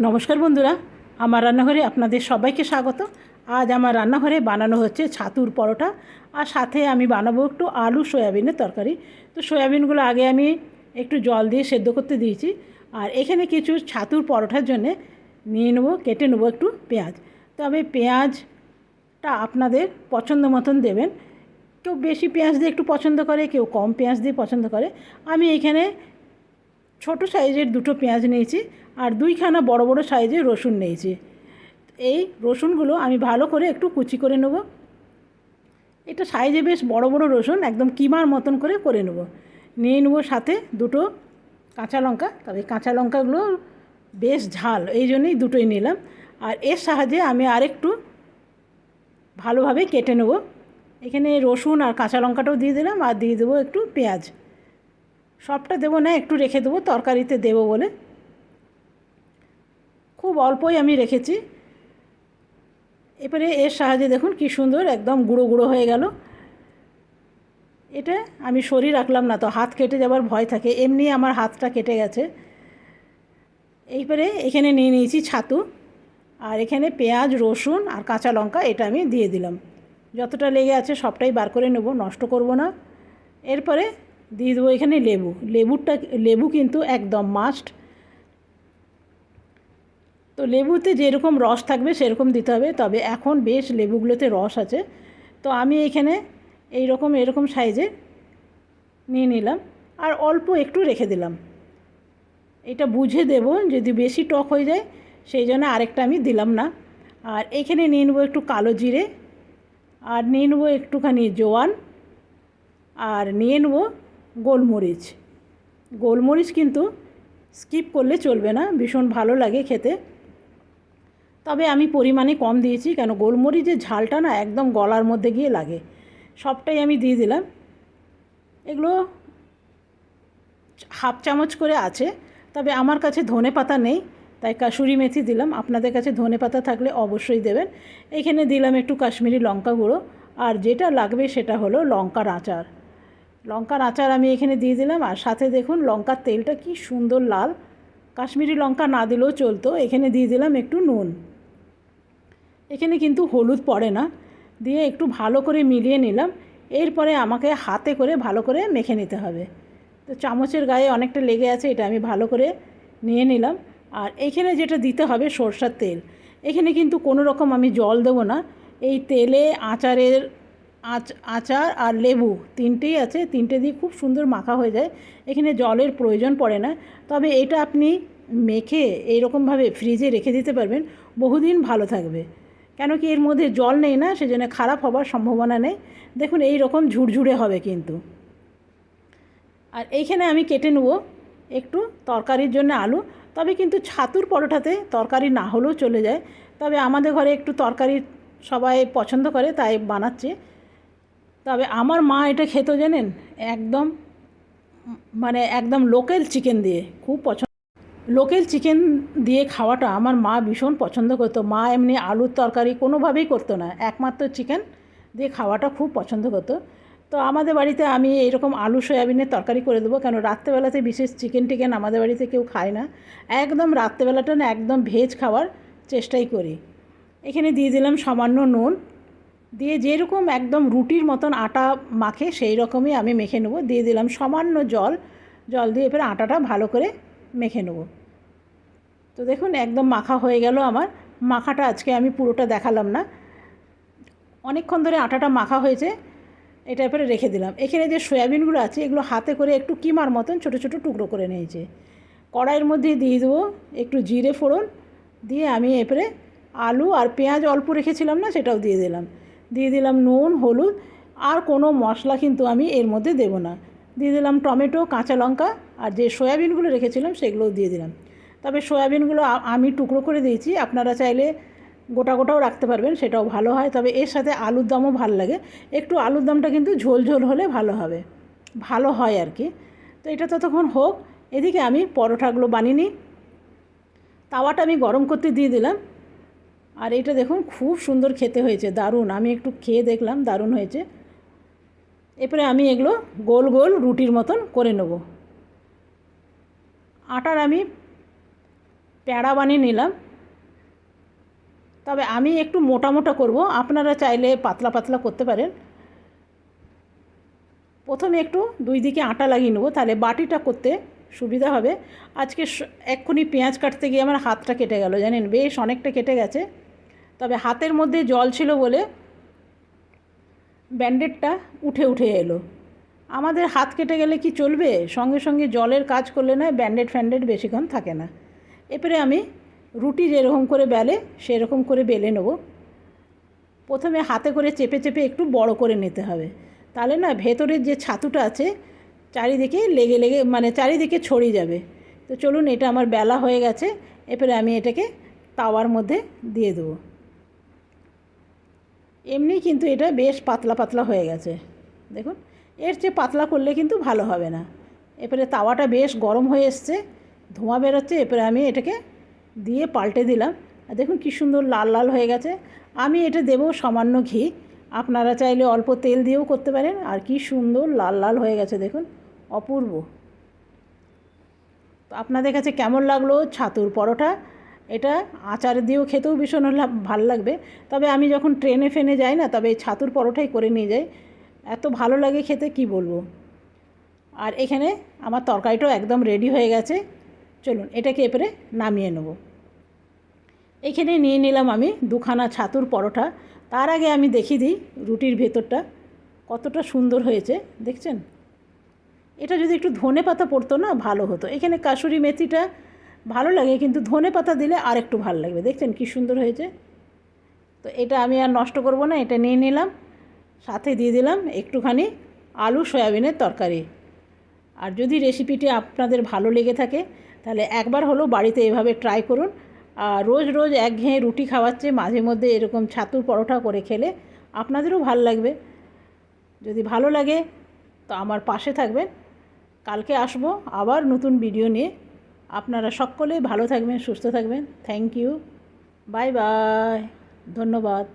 নমস্কার বন্ধুরা, আমার রান্নাঘরে আপনাদের সবাইকে স্বাগত। আজ আমার রান্নাঘরে বানানো হচ্ছে ছাতুর পরোটা আর সাথে আমি বানাবো একটু আলু সয়াবিনের তরকারি। তো সয়াবিনগুলো আগে আমি একটু জল দিয়ে সেদ্ধ করতে দিয়েছি আর এখানে কিছু ছাতুর পরোটার জন্যে নিয়ে নেব, কেটে নেব একটু পেঁয়াজ। তবে পেঁয়াজটা আপনাদের পছন্দ মতন দেবেন। কেউ বেশি পেঁয়াজ দিয়ে একটু পছন্দ করে, কেউ কম পেঁয়াজ দিয়ে পছন্দ করে। আমি এখানে ছোট সাইজের দুটো পেঁয়াজ নিয়েছি আর দুইখানা বড় বড় সাইজের রসুন নিয়েছি। এই রসুনগুলো আমি ভালো করে একটু কুচি করে নেব। এটা সাইজে বেশ বড় বড় রসুন, একদম কিমার মতন করে করে নেব। নিয়ে নেব সাথে দুটো কাঁচা লঙ্কা। তবে কাঁচা লঙ্কাগুলো বেশ ঝাল, এই জন্যই দুটোই নিলাম। আর এর সাহায্যে আমি আরেকটু ভালোভাবে কেটে নেব। এখানে রসুন আর কাঁচা লঙ্কাটাও দিয়ে দিলাম আর দিয়ে দেবো একটু পেঁয়াজ। সবটা দেবো না, একটু রেখে দেবো, তরকারিতে দেবো বলে। খুব অল্পই আমি রেখেছি। এবারে এর সাহায্যে দেখুন কি সুন্দর, একদম গুঁড়ো গুঁড়ো হয়ে গেল। এটা আমি শরীর রাখলাম না তো, হাত কেটে যাবার ভয় থাকে, এমনি আমার হাতটা কেটে গেছে। এইবারে এখানে নিয়ে নিয়েছি ছাতু, আর এখানে পেঁয়াজ, রসুন আর কাঁচা লঙ্কা, এটা আমি দিয়ে দিলাম। যতটা লেগে আছে সবটাই বার করে নেব, নষ্ট করব না। এরপরে দিয়ে দেবো এখানে লেবু। লেবুটা, লেবু কিন্তু একদম মাস্ট তো লেবুতে যেরকম রস থাকবে সেরকম দিতে হবে। তবে এখন বেশ লেবুগুলোতে রস আছে। তো আমি এখানে এই রকম এরকম সাইজে নিয়ে নিলাম। আর অল্প একটু রেখে দিলাম। এটা বুঝে দেব যদি বেশি টক হয়ে যায়, সেই জন্য আরেকটা আমি দিলাম না। আর এখানে নিয়ে নেব একটু কালো জিরে। আর নিয়ে নেব একটুখানি জোয়ান। আর নিয়ে নেব গোলমরিচ। গোলমরিচ কিন্তু স্কিপ করলে চলবে না, ভীষণ ভালো লাগে খেতে। তবে আমি পরিমাণে কম দিয়েছি, কেন গোলমরিচের ঝালটা না একদম গলার মধ্যে গিয়ে লাগে। সবটাই আমি দিয়ে দিলাম। এগুলো হাফ চামচ করে আছে, তবে আমার কাছে ধনে পাতা নেই, তাই কাসুরি মেথি দিলাম। আপনাদের কাছে ধনে পাতা থাকলে অবশ্যই দেবেন। এখানে দিলাম একটু কাশ্মীরি লঙ্কা গুঁড়ো, আর যেটা লাগবে সেটা হলো লঙ্কার আচার। লঙ্কার আচার আমি এখানে দিয়ে দিলাম। আর সাথে দেখুন, লঙ্কার তেলটা কি সুন্দর লাল। কাশ্মীরি লঙ্কা না দিলেও চলতো। এখানে দিয়ে দিলাম একটু নুন। এখানে কিন্তু হলুদ পড়ে না। দিয়ে একটু ভালো করে মিলিয়ে নিলাম। এরপরে আমাকে হাতে করে ভালো করে মেখে নিতে হবে। তো চামচের গায়ে অনেকটা লেগে আছে, এটা আমি ভালো করে নিয়ে নিলাম। আর এখানে যেটা দিতে হবে, সরষার তেল। এখানে কিন্তু কোনো রকম আমি জল দেবো না। এই তেলে আচারের আচ আচার আর লেবু তিনটেই আছে, তিনটে দিয়ে খুব সুন্দর মাখা হয়ে যায়। এখানে জলের প্রয়োজন পড়ে না। তবে এটা আপনি মেখে এইরকমভাবে ফ্রিজে রেখে দিতে পারবেন। বহুদিন ভালো থাকবে। কেন কি এর মধ্যে জল নেই না, সেজন্য খারাপ হবার সম্ভাবনা নেই। দেখুন এই রকম ঝুরঝুরে হবে কিন্তু। আর এইখানে আমি কেটে নেব একটু তরকারির জন্য আলু। তবে কিন্তু ছাতুর পরোটাতে তরকারি না হলেও চলে যায়। তবে আমাদের ঘরে একটু তরকারি সবাই পছন্দ করে, তাই বানাচ্ছে। তবে আমার মা এটা খেত জানেন? একদম মানে একদম লোকেল চিকেন দিয়ে, খুব পছন্দ। লোকেল চিকেন দিয়ে খাওয়াটা আমার মা ভীষণ পছন্দ করতো। মা এমনি আলুর তরকারি কোনোভাবেই করতো না, একমাত্র চিকেন দিয়ে খাওয়াটা খুব পছন্দ করতো। তো আমাদের বাড়িতে আমি এইরকম আলু সয়াবিনের তরকারি করে দেবো, কেন রাত্রেবেলাতে বিশেষ চিকেন টিকেন আমাদের বাড়িতে কেউ খায় না। একদম রাত্রেবেলাটা না একদম ভেজ খাওয়ার চেষ্টাই করি। এখানে দিয়ে দিলাম সামান্য নুন দিয়ে যেরকম একদম রুটির মতন আটা মাখে, সেই রকমই আমি মেখে নেব। দিয়ে দিলাম সামান্য জল। জল দিয়ে এবার আটাটা ভালো করে মেখে নেব। তো দেখুন, একদম মাখা হয়ে গেল আমার। মাখাটা আজকে আমি পুরোটা দেখালাম না। অনেকক্ষণ ধরে আটাটা মাখা হয়েছে। এটা এবারে রেখে দিলাম। এখানে যে সয়াবিনগুলো আছে, এগুলো হাতে করে একটু কিমার মতন ছোটো ছোটো টুকরো করে নিয়েছে। কড়াইয়ের মধ্যে দিয়ে দেবো একটু জিরে ফোড়ন। দিয়ে আমি এবারে আলু আর পেঁয়াজ অল্প রেখেছিলাম না, সেটাও দিয়ে দিলাম। দিয়ে দিলাম নুন, হলুদ আর কোনো মশলা কিন্তু আমি এর মধ্যে দেবো না। দিয়ে দিলাম টমেটো, কাঁচা লঙ্কা আর যে সয়াবিনগুলো রেখেছিলাম সেগুলোও দিয়ে দিলাম। তবে সয়াবিনগুলো আমি টুকরো করে দিয়েছি, আপনারা চাইলে গোটা গোটাও রাখতে পারবেন, সেটাও ভালো হয়। তবে এর সাথে আলুর দমও ভালো লাগে। একটু আলুর দমটা কিন্তু ঝোল ঝোল হলে ভালো হবে, ভালো হয় আর কি। তো এটা ততক্ষণ হোক, এদিকে আমি পরোটাগুলো বানিয়ে নিই। তাওয়াটা আমি গরম করতে দিয়ে দিলাম। আর এটা দেখুন, খুব সুন্দর খেতে হয়েছে, দারুণ। আমি একটু খেয়ে দেখলাম, দারুণ হয়েছে। এরপরে আমি এগুলো গোল গোল রুটির মতন করে নেব। আটার আমি প্যাঁড়া বানিয়ে নিলাম। তবে আমি একটু মোটা মোটা করব, আপনারা চাইলে পাতলা পাতলা করতে পারেন। প্রথমে একটু দুই দিকে আটা লাগিয়ে নেব, তাহলে বাটিটা করতে সুবিধা হবে। আজকে এক্ষুনি পেঁয়াজ কাটতে গিয়ে আমার হাতটা কেটে গেল, জানেন? বেশ অনেকটা কেটে গেছে। তবে হাতের মধ্যে জল ছিল বলে ব্যান্ডেডটা উঠে উঠে এলো। আমাদের হাত কেটে গেলে কি চলবে? সঙ্গে সঙ্গে জলের কাজ করলে না ব্যান্ডেড ফ্যান্ডেড বেশিক্ষণ থাকে না। এরপরে আমি রুটি যেরকম করে বেলে, সেরকম করে বেলে নেব। প্রথমে হাতে করে চেপে চেপে একটু বড় করে নিতে হবে। তাহলে না, ভেতরের যে ছাতুটা আছে, চারিদিকে লেগে লেগে মানে চারিদিকে ছড়িয়ে যাবে। তো চলুন, এটা আমার বেলা হয়ে গেছে। এরপরে আমি এটাকে তাওয়ার মধ্যে দিয়ে দেবো। এমনি কিন্তু এটা বেশ পাতলা পাতলা হয়ে গেছে। দেখুন, এর চেয়ে পাতলা করলে কিন্তু ভালো হবে না। এরপরে তাওয়াটা বেশ গরম হয়ে এসছে, ধোঁয়া বেরোচ্ছে, এরপরে আমি এটাকে দিয়ে পাল্টে দিলাম। আর দেখুন কী সুন্দর লাল লাল হয়ে গেছে। আমি এটা দেবো সামান্য ঘি, আপনারা চাইলে অল্প তেল দিয়েও করতে পারেন। আর কি সুন্দর লাল লাল হয়ে গেছে, দেখুন, অপূর্ব। তো আপনাদের কাছে কেমন লাগল ছাতুর পরোটা? এটা আচার দিয়েও খেতেও ভীষণ ভালো লাগবে। তবে আমি যখন ট্রেনে ফেনে যাই না, তবে এই ছাতুর পরোটাই করে নিয়ে যাই। এত ভালো লাগে খেতে, কি বলব? আর এখানে আমার তরকারিটাও একদম রেডি হয়ে গেছে। চলুন, এটাকে এবারে নামিয়ে নেব। এখানে নিয়ে নিলাম আমি দুখানা ছাতুর পরোটা। তার আগে আমি দেখিয়ে দিই রুটির ভেতরটা, কতটা সুন্দর হয়েছে, দেখছেন? এটা যদি একটু ধনে পাতা পড়তো না, ভালো হতো। এখানে কাসুরি মেথিটা ভালো লাগে, কিন্তু ধনে পাতা দিলে আর একটু ভালো লাগবে। দেখছেন কী সুন্দর হয়েছে? তো এটা আমি আর নষ্ট করব না, এটা নিয়ে নিলাম, সাথে দিয়ে দিলাম একটুখানি আলু, সয়াবিনের তরকারি। আর যদি রেসিপিটি আপনাদের ভালো লেগে থাকে, তাহলে একবার হলেও বাড়িতে এভাবে ট্রাই করুন। আর রোজ রোজ একঘেয়ে রুটি খাওয়াচ্ছে, মাঝে মধ্যে এরকম ছাতুর পরোটা করে খেলে আপনাদেরও ভালো লাগবে। যদি ভালো লাগে, তো আমার পাশে থাকবেন। কালকে আসব আবার নতুন ভিডিও নিয়ে। আপনারা সকলেই ভালো থাকবেন সুস্থ থাকবেন। থ্যাংক ইউ বাই বাই ধন্যবাদ।